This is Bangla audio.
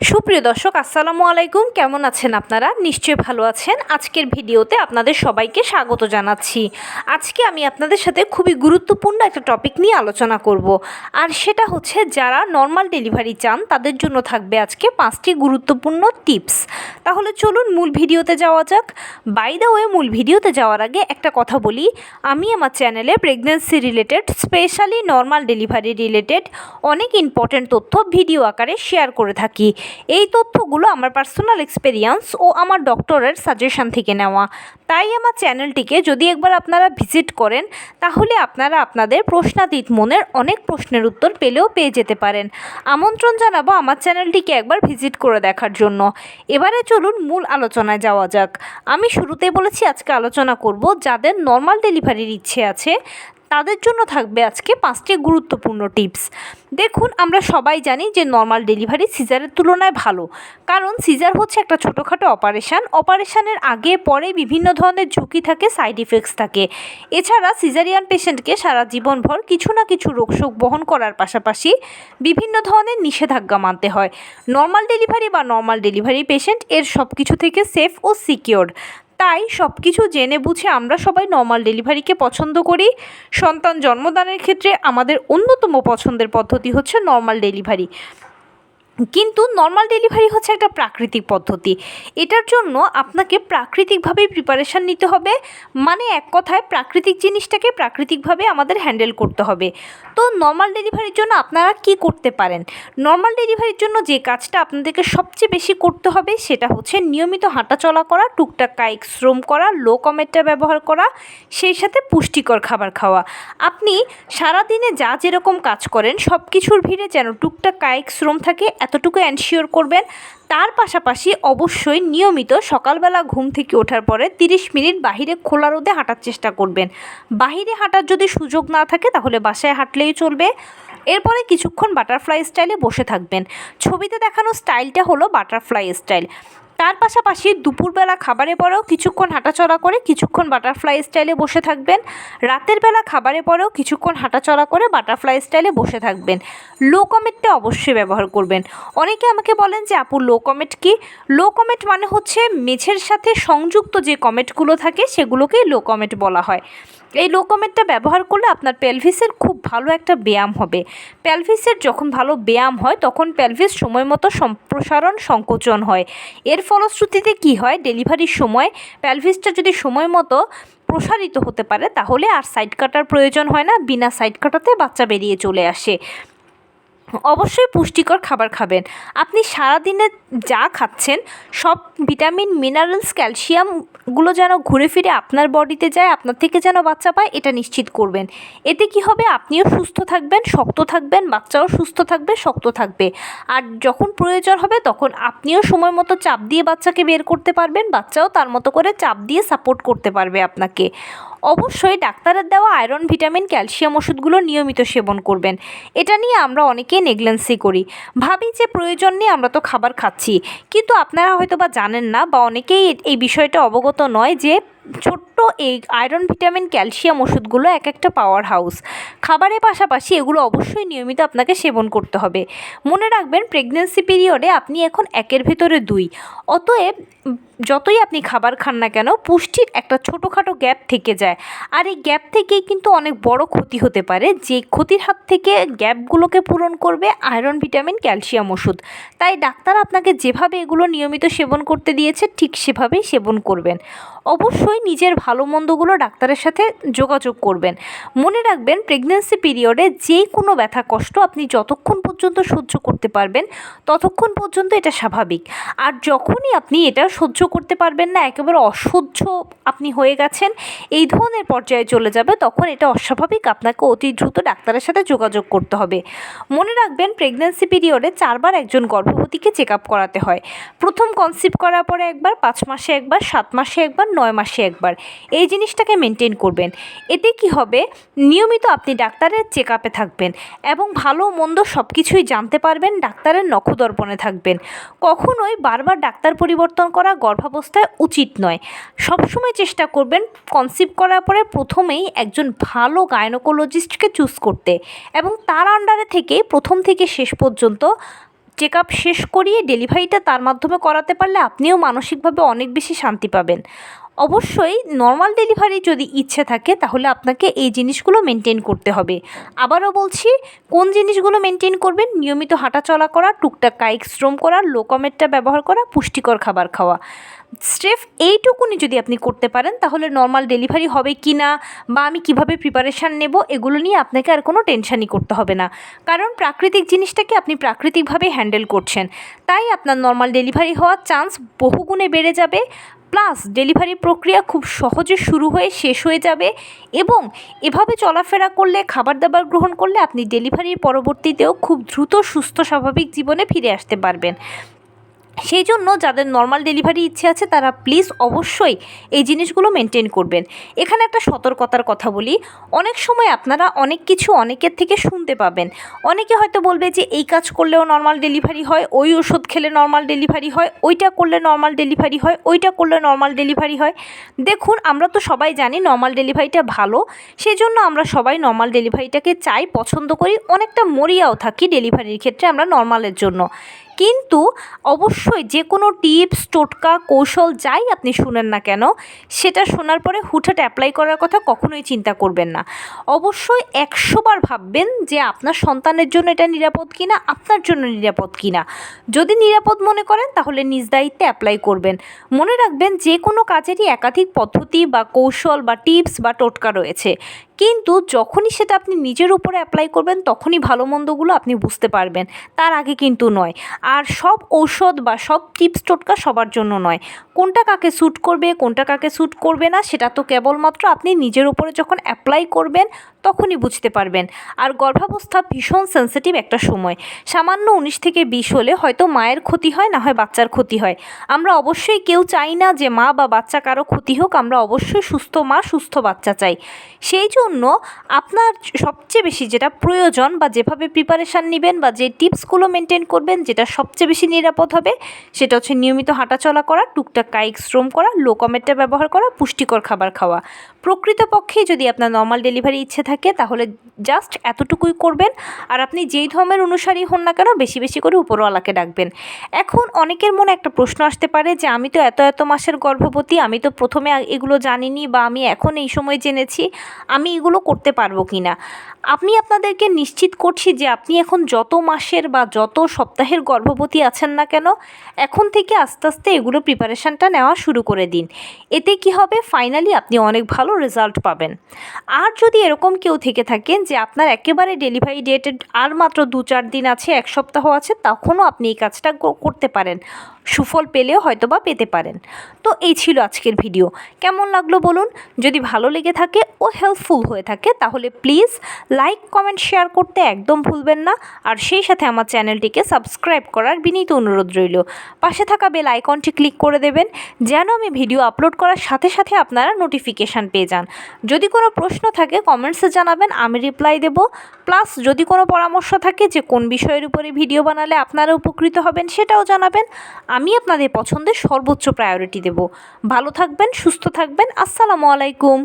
সুপ্রিয় দর্শক, আসসালামু আলাইকুম। কেমন আছেন আপনারা? নিশ্চয়ই ভালো আছেন। আজকের ভিডিওতে আপনাদের সবাইকে স্বাগত জানাচ্ছি। আজকে আমি আপনাদের সাথে খুবই গুরুত্বপূর্ণ একটা টপিক নিয়ে আলোচনা করব। আর সেটা হচ্ছে, যারা নর্মাল ডেলিভারি চান, তাদের জন্য থাকবে আজকে পাঁচটি গুরুত্বপূর্ণ টিপস। তাহলে চলুন মূল ভিডিওতে যাওয়া যাক। বাই দ্য ওয়ে, মূল ভিডিওতে যাওয়ার আগে একটা কথা বলি। আমি আমার চ্যানেলে pregnancy related specially normal delivery related অনেক ইম্পর্ট্যান্ট তথ্য ভিডিও আকারে শেয়ার করে থাকি। এই তথ্যগুলো আমার পার্সোনাল এক্সপেরিয়েন্স ও আমার ডক্টরের সাজেশন থেকে নেওয়া। তাই আমার চ্যানেলটিকে যদি একবার আপনারা ভিজিট করেন, তাহলে আপনারা আপনাদের প্রশ্নাতীত মনের অনেক প্রশ্নের উত্তর পেলেও পেয়ে যেতে পারেন। আমন্ত্রণ জানাব আমার চ্যানেলটিকে একবার ভিজিট করে দেখার জন্য। এবারে চলুন মূল আলোচনায় যাওয়া যাক। আমি শুরুতে বলেছি, আজকে আলোচনা করব যাদের নর্মাল ডেলিভারির ইচ্ছে আছে তাদের জন্য থাকবে আজকে পাঁচটি গুরুত্বপূর্ণ টিপস। দেখুন, আমরা সবাই জানি যে নর্মাল ডেলিভারি সিজারের তুলনায় ভালো। কারণ সিজার হচ্ছে একটা ছোটোখাটো অপারেশান অপারেশানের আগে, পরে বিভিন্ন ধরনের ঝুঁকি থাকে সাইড ইফেক্টস থাকে। এছাড়া সিজারিয়ান পেশেন্টকে সারা জীবনভর কিছু না কিছু রোগশোক বহন করার পাশাপাশি বিভিন্ন ধরনের নিষেধাজ্ঞা মানতে হয়। নর্মাল ডেলিভারি বা নর্মাল ডেলিভারি পেশেন্ট এর সব কিছু থেকে সেফ ও সিকিওর তাই সব কিছু জেনে বুঝে আমরা সবাই নর্মাল ডেলিভারিকে পছন্দ করি। সন্তান জন্মদানের ক্ষেত্রে আমাদের অন্যতম পছন্দের পদ্ধতি হচ্ছে নর্মাল ডেলিভারি কিন্তু নর্মাল ডেলিভারি হচ্ছে একটা প্রাকৃতিক পদ্ধতি। এটার জন্য আপনাকে প্রাকৃতিকভাবেই প্রিপারেশান নিতে হবে। মানে এক কথায় প্রাকৃতিক জিনিসটাকে প্রাকৃতিকভাবে আমাদের হ্যান্ডেল করতে হবে। তো নর্মাল ডেলিভারির জন্য আপনারা কি করতে পারেন? নর্মাল ডেলিভারির জন্য যে কাজটা আপনাদেরকে সবচেয়ে বেশি করতে হবে সেটা হচ্ছে নিয়মিত হাঁটাচলা করা, টুকটাক কায়িক শ্রম করা লো কমেটটা ব্যবহার করা, সেই সাথে পুষ্টিকর খাবার খাওয়া। আপনি সারাদিনে যা যেরকম কাজ করেন সব কিছুর ভিড়ে যেন টুকটাক কায়িক শ্রম থাকে এতটুকু এনশিওর করবেন। তার পাশাপাশি অবশ্যই নিয়মিত সকালবেলা ঘুম থেকে ওঠার পরে তিরিশ মিনিট বাহিরে খোলা রোদে হাঁটার চেষ্টা করবেন। বাহিরে হাঁটার যদি সুযোগ না থাকে তাহলে বাসায় হাঁটলেই চলবে। এরপরে কিছুক্ষণ বাটারফ্লাই স্টাইলে বসে থাকবেন। ছবিতে দেখানো স্টাইলটা হলো বাটারফ্লাই স্টাইল তার পাশাপাশি দুপুরবেলা খাবারের পরেও কিছুক্ষণ হাঁটাচলা করে কিছুক্ষণ বাটারফ্লাই স্টাইলে বসে থাকবেন। রাতের বেলা খাবারের পরেও কিছুক্ষণ হাঁটাচলা করে বাটারফ্লাই স্টাইলে বসে থাকবেন। লো কমেটটা অবশ্যই ব্যবহার করবেন। অনেকে আমাকে বলেন যে, আপু লো কমেট কি? লো কমেট মানে হচ্ছে মেঝের সাথে সংযুক্ত যে কমেটগুলো থাকে সেগুলোকেই লো কমেট বলা হয়। এই লো কমেটটা ব্যবহার করলে আপনার পেলভিসের খুব ভালো একটা ব্যায়াম হবে। পেলভিসের যখন ভালো ব্যায়াম হয়, তখন পেলভিস সময় মতো সম্প্রসারণ, সংকোচন হয়। এর ফলশ্রুতিতে কি হয়? ডেলিভারির সময়, প্যালভিসটা যদি সময় মতো প্রসারিত হতে পারে, তাহলে আর সাইড কাটার প্রয়োজন হয় না। বিনা সাইড কাটাতে বাচ্চা বেরিয়ে চলে আসে। অবশ্যই পুষ্টিকর খাবার খাবেন। আপনি সারাদিনে যা খাচ্ছেন, সব ভিটামিন, মিনারেলস ক্যালসিয়ামগুলো যেন ঘুরে ফিরে আপনার বডিতে যায়, আপনার থেকে যেন বাচ্চা পায়, এটা নিশ্চিত করবেন। এতে কি হবে? আপনিও সুস্থ থাকবেন, শক্ত থাকবেন, বাচ্চাও সুস্থ থাকবে, শক্ত থাকবে। আর যখন প্রয়োজন হবে, তখন আপনিও সময় মতো চাপ দিয়ে বাচ্চাকে বের করতে পারবেন, বাচ্চাও তার মতো করে চাপ দিয়ে সাপোর্ট করতে পারবে আপনাকে। অবশ্যই ডাক্তারের দেওয়া আয়রন, ভিটামিন, ক্যালসিয়াম ওষুধগুলো নিয়মিত সেবন করবেন। এটা নিয়ে আমরা অনেকেই নেগলেন্সি করি। ভাবি যে প্রয়োজন নিয়ে আমরা তো খাবার খাচ্ছি। কিন্তু আপনারা হয়তো বা জানেন না বা অনেকেই এই বিষয়টা অবগত নয় যে ছোট্ট এই আয়রন ভিটামিন ক্যালসিয়াম ওষুধগুলো এক একটা পাওয়ার হাউস খাবারের পাশাপাশি এগুলো অবশ্যই নিয়মিত আপনাকে সেবন করতে হবে। মনে রাখবেন প্রেগনেন্সি পিরিয়ডে আপনি এখন একের ভেতরে দুই। অতএব, যতই আপনি খাবার খান না কেন, পুষ্টির একটা ছোটোখাটো গ্যাপ থেকে যায়। আর এই গ্যাপ থেকেই কিন্তু অনেক বড় ক্ষতি হতে পারে। যে ক্ষতির হাত থেকে গ্যাপগুলোকে পূরণ করবে আয়রন ভিটামিন ক্যালসিয়াম ওষুধ। তাই ডাক্তার আপনাকে যেভাবে এগুলো নিয়মিত সেবন করতে দিয়েছে, ঠিক সেভাবেই সেবন করবেন। অবশ্যই নিজের ভালো মন্দগুলো ডাক্তারের সাথে যোগাযোগ করবেন। মনে রাখবেন প্রেগনেন্সি পিরিয়ডে যে কোনো ব্যথা কষ্ট আপনি যতক্ষণ পর্যন্ত সহ্য করতে পারবেন, ততক্ষণ পর্যন্ত এটা স্বাভাবিক। আর যখনই আপনি এটা সহ্য করতে পারবেন না, একেবারে অসহ্য আপনি হয়ে গেছেন, এই ধরনের পর্যায়ে চলে যাবে, তখন এটা অস্বাভাবিক। আপনাকে অতি দ্রুত ডাক্তারের সাথে যোগাযোগ করতে হবে। মনে রাখবেন প্রেগনেন্সি পিরিয়ডে চারবার একজন গর্ভবতীকে চেক আপ করাতে হয়। প্রথম কনসিভ করার পরে একবার, পাঁচ মাসে একবার, সাত মাসে একবার, নয় মাসে একবার। এই জিনিসটাকে মেনটেন করবেন। এতে কি হবে? নিয়মিত আপনি ডাক্তারের চেক আপে থাকবেন এবং ভালো মন্দ সব কিছুই জানতে পারবেন, ডাক্তারের নখদর্পণে থাকবেন। কখনোই বারবার ডাক্তার পরিবর্তন করা গর্ভাবস্থায় উচিত নয়। সবসময় চেষ্টা করবেন কনসিভ করার পরে প্রথমেই একজন ভালো গায়নোকোলজিস্টকে চুজ করতে এবং তার আন্ডারে থেকে প্রথম থেকে শেষ পর্যন্ত চেক আপ শেষ করিয়ে ডেলিভারিটা তার মাধ্যমে করাতে পারলে আপনিও মানসিকভাবে অনেক বেশি শান্তি পাবেন। অবশ্যই নর্মাল ডেলিভারি যদি ইচ্ছে থাকে, তাহলে আপনাকে এই জিনিসগুলো মেনটেন করতে হবে। আবারও বলছি, কোন জিনিসগুলো মেনটেন করবেন? নিয়মিত হাঁটাচলা করা, টুকটাক কায়িক শ্রম করা লোকমেটটা ব্যবহার করা, পুষ্টিকর খাবার খাওয়া। স্রেফ এইটুকুনি যদি আপনি করতে পারেন, তাহলে নর্মাল ডেলিভারি হবে কি না, বা আমি কীভাবে প্রিপারেশান নেব, এগুলো নিয়ে আপনাকে আর কোনো টেনশানই করতে হবে না। কারণ প্রাকৃতিক জিনিসটাকে আপনি প্রাকৃতিকভাবে হ্যান্ডেল করছেন। তাই আপনার নর্মাল ডেলিভারি হওয়ার চান্স বহুগুণে বেড়ে যাবে। প্লাস ডেলিভারি প্রক্রিয়া খুব সহজে শুরু হয়ে শেষ হয়ে যাবে এবং এভাবে চলাফেরা করলে খাবার দাবার গ্রহণ করলে আপনি ডেলিভারির পরবর্তীতেও খুব দ্রুত, সুস্থ, স্বাভাবিক জীবনে ফিরে আসতে পারবেন। সেই জন্য যাদের নর্মাল ডেলিভারি ইচ্ছে আছে, তারা প্লিজ অবশ্যই এই জিনিসগুলো মেনটেন করবেন। এখানে একটা সতর্কতার কথা বলি। অনেক সময় আপনারা অনেক কিছু অনেকের থেকে শুনতে পাবেন। অনেকে হয়তো বলবে যে, এই কাজ করলেও নর্মাল ডেলিভারি হয়, ওই ওষুধ খেলে নর্মাল ডেলিভারি হয়, ওইটা করলে নর্মাল ডেলিভারি হয়, ওইটা করলে নর্মাল ডেলিভারি হয়। দেখুন, আমরা তো সবাই জানি নর্মাল ডেলিভারিটা ভালো। সেই জন্য আমরা সবাই নর্মাল ডেলিভারিটাকে চাই, পছন্দ করি। অনেকটা মরিয়াও থাকি ডেলিভারির ক্ষেত্রে আমরা নর্মালের জন্য। কিন্তু অবশ্যই যে কোনো টিপস, টোটকা, কৌশল যাই আপনি শুনেন না কেন, সেটা শোনার পরে হুটহাট অ্যাপ্লাই করার কথা কখনোই চিন্তা করবেন না। অবশ্যই একশোবার ভাববেন যে আপনার সন্তানের জন্য এটা নিরাপদ কিনা, আপনার জন্য নিরাপদ কিনা। যদি নিরাপদ মনে করেন, তাহলে নিজ দায়িত্বে অ্যাপ্লাই করবেন। মনে রাখবেন যে কোনো কাজেরই একাধিক পদ্ধতি বা কৌশল বা টিপস বা টোটকা রয়েছে। কিন্তু যখনই সেটা আপনি নিজের উপরে অ্যাপ্লাই করবেন, তখনই ভালো মন্দগুলো আপনি বুঝতে পারবেন। তার আগে কিন্তু নয়। আর সব ঔষধ বা সব টিপস টোটকা সবার জন্য নয়। কোনটা কাকে স্যুট করবে, কোনটা কাকে স্যুট করবে না, সেটা তো কেবলমাত্র আপনি নিজের উপরে যখন অ্যাপ্লাই করবেন, তখনই বুঝতে পারবেন। আর গর্ভাবস্থা ভীষণ সেন্সিটিভ একটা সময়। সামান্য উনিশ থেকে বিশ হলে হয়তো মায়ের ক্ষতি হয়, না হয় বাচ্চার ক্ষতি হয়। আমরা অবশ্যই কেউ চাই না যে মা বা বাচ্চা কারও ক্ষতি হোক, আমরা অবশ্যই সুস্থ মা, সুস্থ বাচ্চা চাই। সেই জন্য আপনার সবচেয়ে বেশি যেটা প্রয়োজন বা যেভাবে প্রিপারেশান নেবেন বা যে টিপসগুলো মেনটেন করবেন, যেটা সবচেয়ে বেশি নিরাপদ হবে, সেটা হচ্ছে নিয়মিত হাঁটাচলা করা, টুকটাক কায়িক শ্রম করা লো কমেটটা ব্যবহার করা, পুষ্টিকর খাবার খাওয়া। প্রকৃতপক্ষে যদি আপনার নর্মাল ডেলিভারি ইচ্ছে থাকে, তাহলে জাস্ট এতটুকুই করবেন, আর আপনি যেই ধর্মের অনুসারী হন না কেন, বেশি বেশি করে উপরওয়ালাকে ডাকবেন। এখন অনেকের মনে একটা প্রশ্ন আসতে পারে যে, আমি তো এত এত মাসের গর্ভবতী, আমি তো প্রথমে এগুলো জানিনি বা আমি এখন এই সময় জেনেছি, আমি এগুলো করতে পারব কি না আমি আপনাদেরকে নিশ্চিত করছি যে আপনি এখন যত মাসের বা যত সপ্তাহের গর্ভবতী আছেন না কেন, এখন থেকে আস্তে আস্তে এগুলো প্রিপারেশানটা নেওয়া শুরু করে দিন। এতে কি হবে? ফাইনালি আপনি অনেক ভালো রেজাল্ট পাবেন। আর যদি এরকম কেউ থেকে থাকেন যে আপনার একেবারে ডেলিভারি ডেটেড আর মাত্র দু চার দিন আছে, এক সপ্তাহ আছে, তখনও আপনি এই কাজটা করতে পারেন। সুফল পেলেও হয়তো বা পেতে পারেন। তো এই ছিল আজকের ভিডিও। কেমন লাগল বলুন? যদি ভালো লেগে থাকে ও হেল্পফুল হয়ে থাকে, তাহলে প্লিজ লাইক কমেন্ট শেয়ার করতে একদম ভুলবেন না। আর সেই সাথে আমার চ্যানেলটিকে সাবস্ক্রাইব করার বিনীত অনুরোধ রইল। পাশে থাকা বেল আইকনটি ক্লিক করে দেবেন, যেন আমি ভিডিও আপলোড করার সাথে সাথে আপনারা নোটিফিকেশান পেয়ে যান। যদি কোনো প্রশ্ন থাকে কমেন্টসে জানাবেন, আমি রিপ্লাই দেব। প্লাস যদি কোনো পরামর্শ থাকে যে কোন বিষয়ের উপরে ভিডিও বানালে আপনারা উপকৃত হবেন সেটাও জানাবেন। আমি আপনাদের পছন্দের সর্বোচ্চ প্রায়োরিটি দেব। ভালো থাকবেন, সুস্থ থাকবেন। আসসালামু আলাইকুম।